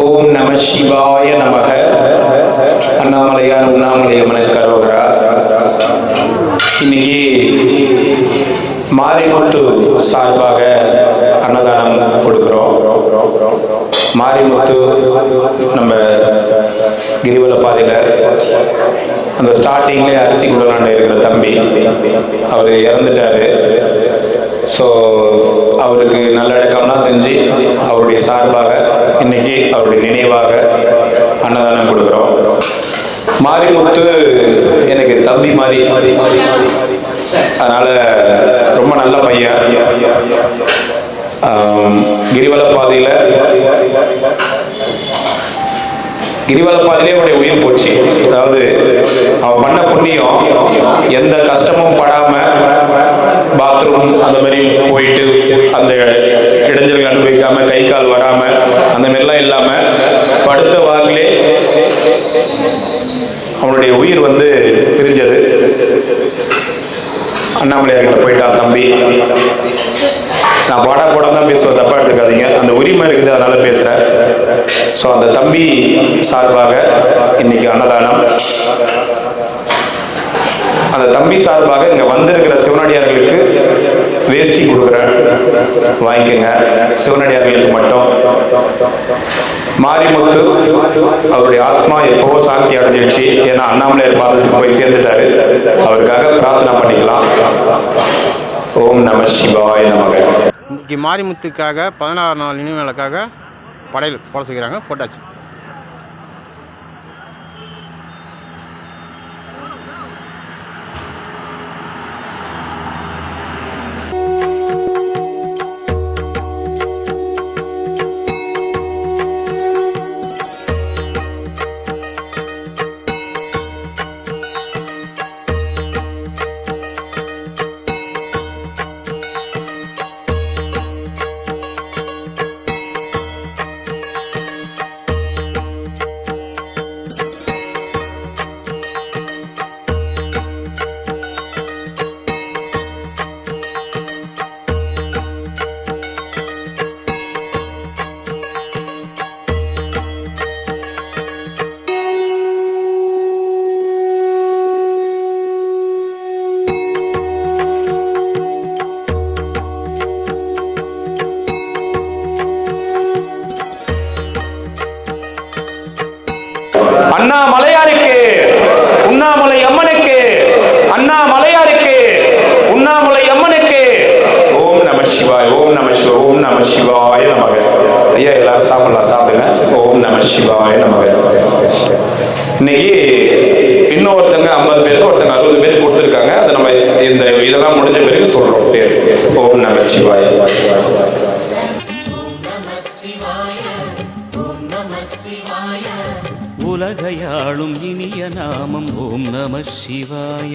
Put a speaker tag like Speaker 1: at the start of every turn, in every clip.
Speaker 1: ஓம் நம சிவாய நமக. அண்ணாமலையார் உண்ணாமலையம்மன கரோகரா. இன்னைக்கு மாரிமுத்து சார்பாக அன்னதானம் கொடுக்குறோம். மாரிமுத்து நம்ம கிரிவல பாதையில் அந்த ஸ்டார்டிங்லேயே அரிசி குடலாண்ட இருக்கிற தம்பி அவர் இறந்துட்டாரு. ஸோ அவருக்கு நல்லடக்கம்லாம் செஞ்சு அவருடைய சார்பாக இன்னைக்கு அவருடைய நினைவாக அன்னதானம் கொடுக்குறோம். மாரிமுத்து எனக்கு தம்பி மாதிரி அதனால் ரொம்ப நல்ல பையன். கிரிவல பாதையில் கிரிவல பாதையிலே அவனுடைய உயிர் போச்சு. அதாவது அவன் பண்ண புண்ணியம் எந்த கஷ்டமும் படாமல் பாத்ரூம் அந்த மாதிரி போயிட்டு அந்த இடைஞ்சல்கள் அனுபவிக்காம கை கால் வராம அந்த மாதிரிலாம் இல்லாம படுத்த வாக்கிலே அவனுடைய உயிர் வந்து பிரிஞ்சது. அண்ணாமலையார்கிட்ட போயிட்டான் தம்பி நான் பாடா போட தான் பேசுவேன் தப்பா எடுத்துக்காதீங்க. அந்த உரிமை இருக்குது அதனால பேசுறேன். ஸோ அந்த தம்பி சார்பாக இன்னைக்கு அன்னதானம். அந்த தம்பி சார்பாக இங்க வந்திருக்கிற சிவனடியார்களுக்கு வேஷ்டி கொடுக்குறேன். வாங்கிக்கோங்க. சிவனடியார்களுக்கு மட்டும். மாரிமுத்து அவருடைய ஆத்மா எப்பவோ சாந்தி அடைஞ்சிடுச்சு. ஏன்னா அண்ணாமலையார் பாதத்துக்கு போய் சேர்ந்துட்டாரு. அவருக்காக பிரார்த்தனை பண்ணிக்கலாம். ஓம் நம சிவாய நமக.
Speaker 2: இன்னைக்கு மாரிமுத்துக்காக பதினாறு நாள் நினைவுகளுக்காக படையல் போட செய்கிறாங்க போட்டாச்சு.
Speaker 1: சிவாய் ஓம் நம சிவாய் ஓம் நம சிவாய நமக. ஐயா எல்லாரும் சாப்பிடலாம் சாப்பிடுங்க. ஓம் நம சிவாய நமக. இன்னைக்கு இன்னொருத்தங்க ஐம்பது பேருக்கு ஒருத்தங்க அறுபது பேருக்கு கொடுத்துருக்காங்க. அதை நம்ம இந்த இதெல்லாம் முடிஞ்ச பிறகு சொல்றோம். பேர் ஓம் நம சிவாய்
Speaker 3: உலகையாளும் இனிய நாமம் ஓம் நம சிவாய.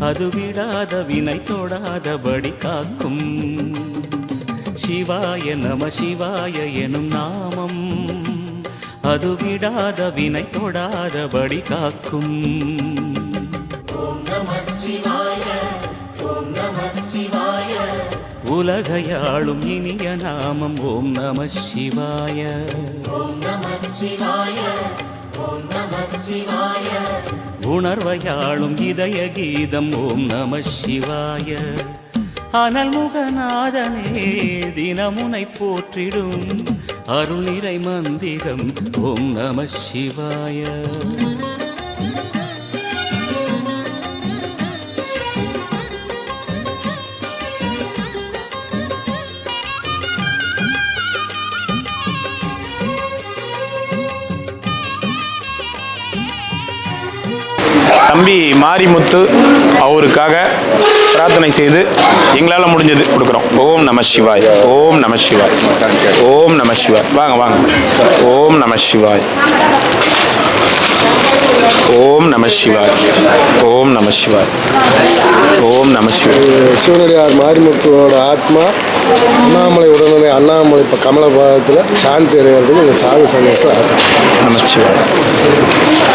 Speaker 3: அது விடாத வினை தொடாதபடி காக்கும். சிவாய நம சிவாய எனும் நாமம். அது விடாத வினை தொடாதபடி காக்கும். உலகையாளும் இனிய நாமம். ஓம் நம சிவாய. உணர்வையாளும் இதய கீதம் ஓம் நம சிவாய. அனல் முகநாதனே தினமுனை போற்றிடும் அருள் நிறை மந்திரம் ஓம் நம சிவாய.
Speaker 1: தம்பி மாரிமுத்து அவருக்காக பிரார்த்தனை செய்து எங்களால் முடிஞ்சது கொடுக்குறோம். ஓம் நம சிவாய். ஓம் நம சிவாய். ஓம் நம சிவாய். வாங்க வாங்க. ஓம் நம சிவாய். ஓம் நம சிவாய். ஓம் நம சிவாய். ஓம் நம சிவாய்.
Speaker 4: சிவனடியார் மாரிமுத்துவோட ஆத்மா அண்ணாமலை உடனே அண்ணாமலை இப்போ கமலபாதத்தில் சாந்தி அடைகிறதுக்கு இந்த சாது சன்னியாசம் ஆச்சு
Speaker 1: நம சிவாய்.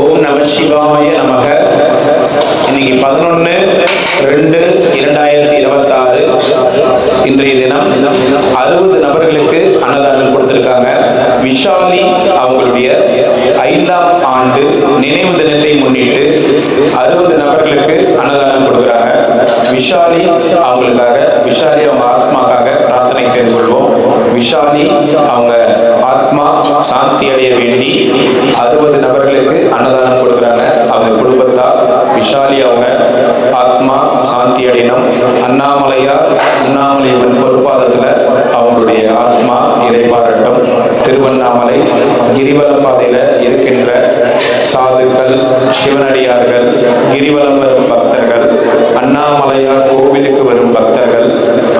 Speaker 1: ஓம் நம சிவாய நமக. இன்னைக்கு பதினொன்று ரெண்டு இரண்டாயிரத்தி இருபத்தாறு. இன்றைய தினம் அறுபது நபர்களுக்கு அன்னதானம் கொடுத்திருக்காங்க. விஷாலி அவங்களுடைய ஐந்தாம் ஆண்டு நினைவு தினத்தை முன்னிட்டு அறுபது நபர்களுக்கு அன்னதானம் கொடுக்குறாங்க. விஷாலி அவங்களுக்காக விஷாலி அவங்க ஆத்மாக்காக பிரார்த்தனை செய்து கொள்வோம். விஷாலி அவங்க சாந்தி அடைய வேண்டி அறுபது நபர்களுக்கு அன்னதானம் கொடுக்குறாங்க. அவங்க குடும்பத்தார் விஷாலி அவங்க ஆத்மா சாந்தி அடையணும் அண்ணாமலையார் அண்ணாமலையின் பொறுப்பாதத்தில் அவங்களுடைய ஆத்மா இதை பாராட்டும் திருவண்ணாமலை கிரிவல பாதையில் இருக்கின்ற சாதுக்கள் சிவனடியார்கள் கிரிவலம் வரும் பக்தர்கள் அண்ணாமலையார் கோவிலுக்கு வரும் பக்தர்கள்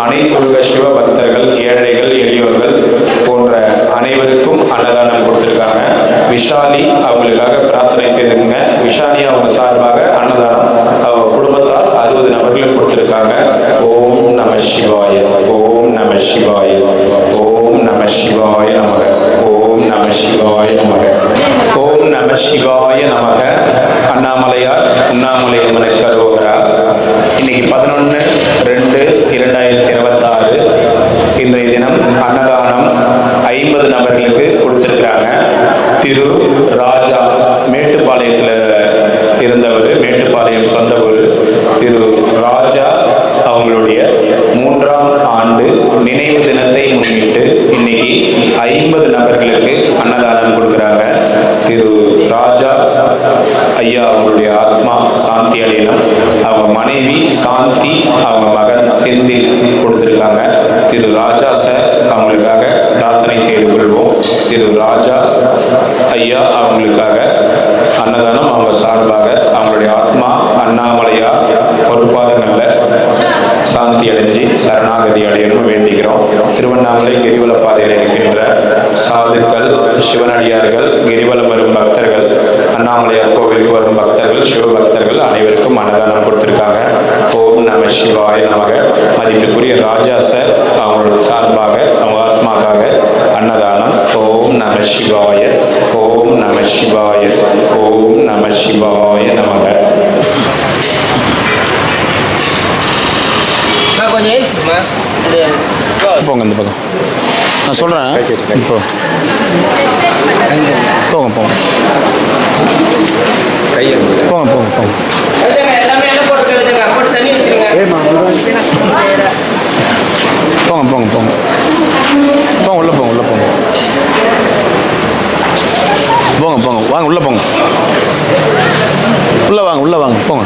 Speaker 1: அனைத்துலக சிவ பக்தர்கள் ஏழைகள் எளியோர்கள் போன்ற அனைவருக்கும் அன்னதானம் கொடுத்திருக்காங்க விஷாலி அவங்களுக்காக பிரார்த்தனை செய்துங்க விஷாலி அவங்க சார்பாக அன்னதானம் அவங்க குடும்பத்தார் அறுபது நபர்களுக்கு கொடுத்திருக்காங்க ஓம் நம சிவாய ஓம் நம சிவாய ஓம் நம சிவாய நமக ஓம் நம சிவாய நமக ஓம் நம சிவாய நமக அண்ணாமலையார் உண்ணாமலை அம்மனுக்கு அரோகரா இன்னைக்கு பதினொன்று ரெண்டு இரண்டாயிரத்தி இருபத்தாறு இன்றைய தினம் அன்னதானம் ஐம்பது நபர்களுக்கு கொடுத்திருக்கிறாங்க திரு ராஜா மேட்டுப்பாளையத்தில் இருந்தவர் மேட்டுப்பாளையம் சொந்த ஊர் திரு ராஜா அவங்களுடைய மூன்றாம் ஆண்டு நினைவு தினத்தை முன்னிட்டு இன்னைக்கு ஐம்பது நபர்களுக்கு அன்னதானம் கொடுக்குறாங்க திரு ராஜா ஐயா அவங்களுடைய ஆத்மா சாந்தி அடையணும் அவங்க மனைவி சாந்தி அவங்க மகன் செந்தில் கொடுத்துருக்காங்க திரு ராஜா சார் அவங்களுக்காக பிரார்த்தனை செய்து கொள்வோம் திரு ராஜா ஐயா அவங்களுக்காக அன்னதானம் அவங்க சார்பாக அவங்களுடைய ஆத்மா அண்ணாமலையா பொறுப்பாதங்களில் சாந்தி அடைஞ்சு சரணாகதி அடையணும் வேண்டிக்கிறோம். திருவண்ணாமலை கிரிவல பாதையில் இருக்கின்ற சாதுக்கள் சிவனடியார்கள் கிரிவலம் வரும் பக்தர்கள் அண்ணாமலையார் கோவிலுக்கு வரும் பக்தர்கள் சிவபக்தர்கள் அனைவருக்கும் அன்னதானம் கொடுத்திருக்காங்க. ஓம் நம சிவாய நமக. மதிப்புக்குரிய ராஜா சார் அவங்களோட சார்பாக அவங்க ஆத்மாக்காக அன்னதானம். ஓம் நம சிவாய ஓம் நம சிவாய ஓம் நம சிவாய நமக.
Speaker 5: கொஞ்சம் ஏறிச்சுக்குமா இது
Speaker 2: போங்க இந்த பக்கம். நான் சொல்கிறேன் இப்போ. போங்க போங்க. போங்க போங்க போங்க. போங்க போங்க போங்க. போங்க உள்ளே போங்க உள்ளே போங்க. போங்க போங்க. வாங்க உள்ளே போங்க. உள்ளே வாங்க உள்ளே வாங்க போங்க.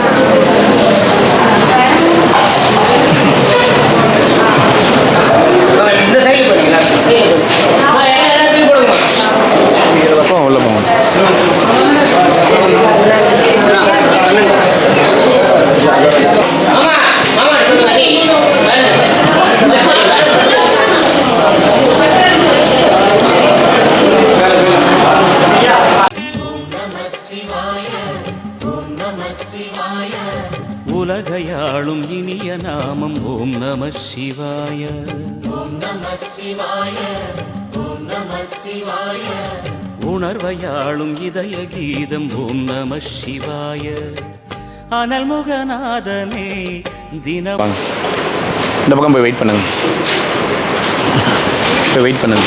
Speaker 3: உலகையாளும் இனிய நாமம். ஓம் நம சிவாய. உணர்வையாளும் இதய கீதம். ஓம் நம சிவாய. அனல் முகநாதனே தின
Speaker 1: வாங்க. இந்த பக்கம் போய் வெயிட் பண்ணுங்க. போய் வெயிட் பண்ணுங்க.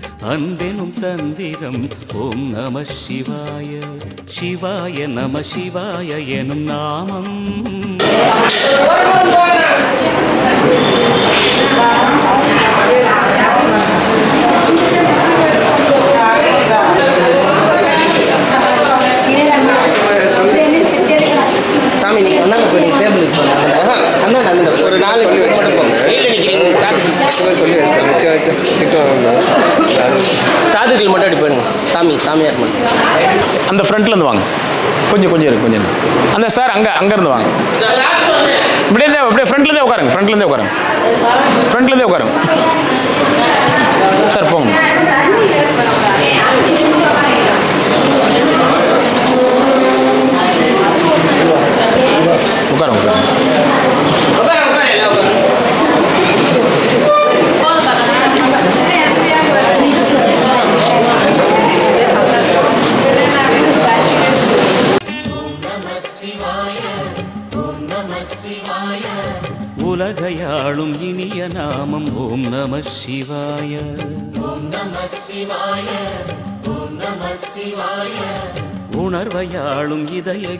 Speaker 3: அன்பெனும் தந்திரம். ஓம் நம சிவாய சிவாய நம சிவாய எனும் நாமம்.
Speaker 5: சாமி நீங்க வந்தாங்க போய் டேபிளுக்கு போனாங்க. ஒரு நாலு மட்டும்
Speaker 4: சொல்லி வச்சேன் வச்சேன்
Speaker 5: சாதுக்கள் மட்டும் அப்படி போயிடுங்க சாமி சாமியார் மட்டும்.
Speaker 1: அந்த ஃப்ரண்ட்ல இருந்து வாங்க. கொஞ்சம் கொஞ்சம் இருக்கு கொஞ்சம் அந்த சார் அங்க அங்க இருந்து வாங்க. இப்படியே இருந்தே அப்படியே ஃப்ரண்ட்ல இருந்தே உட்காருங்க. ஃப்ரண்ட்ல இருந்தே உட்காருங்க. ஃப்ரண்ட்ல இருந்தே உட்காருங்க. சார் போங்க. உட்காருங்க.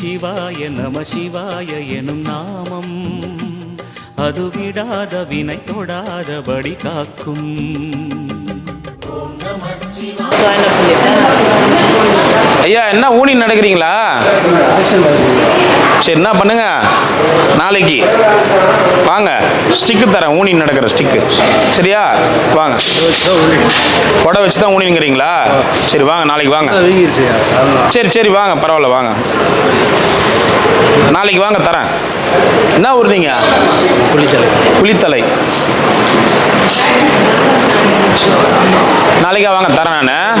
Speaker 3: சிவாய நம சிவாய எனும் நாமம். அது விடாத வினை தொடாதபடி காக்கும்.
Speaker 1: ஐயா என்ன ஊனி நடக்கிறீங்களா? சரி என்ன பண்ணுங்க? நாளைக்கு. வாங்க ஸ்டிக்கு தரேன். ஊனி நடக்கிற ஸ்டிக்கு சரியா? வாங்க. கொடை வச்சு தான் ஊனிங்கிறீங்களா? சரி வாங்க நாளைக்கு வாங்க. சரி சரி வாங்க பரவாயில்ல வாங்க. நாளைக்கு வாங்க தரேன். என்ன ஊர் குளித்தலை குளித்தலை நாளைக்கா வாங்க தரேன் நான்.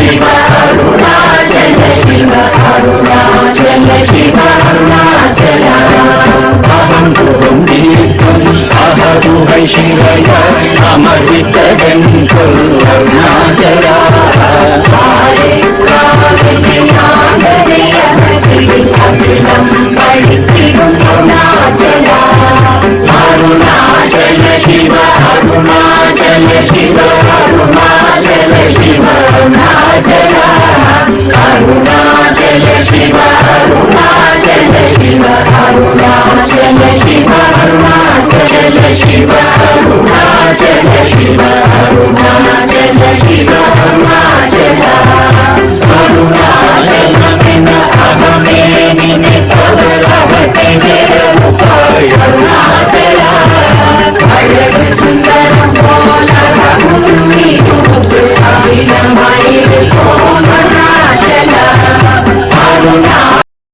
Speaker 6: शिव अरुणाचल शिव अरुणाचल अहं गुरुं दीर्घम् अहरुहै शिवय अमृतगन्तुम् Now.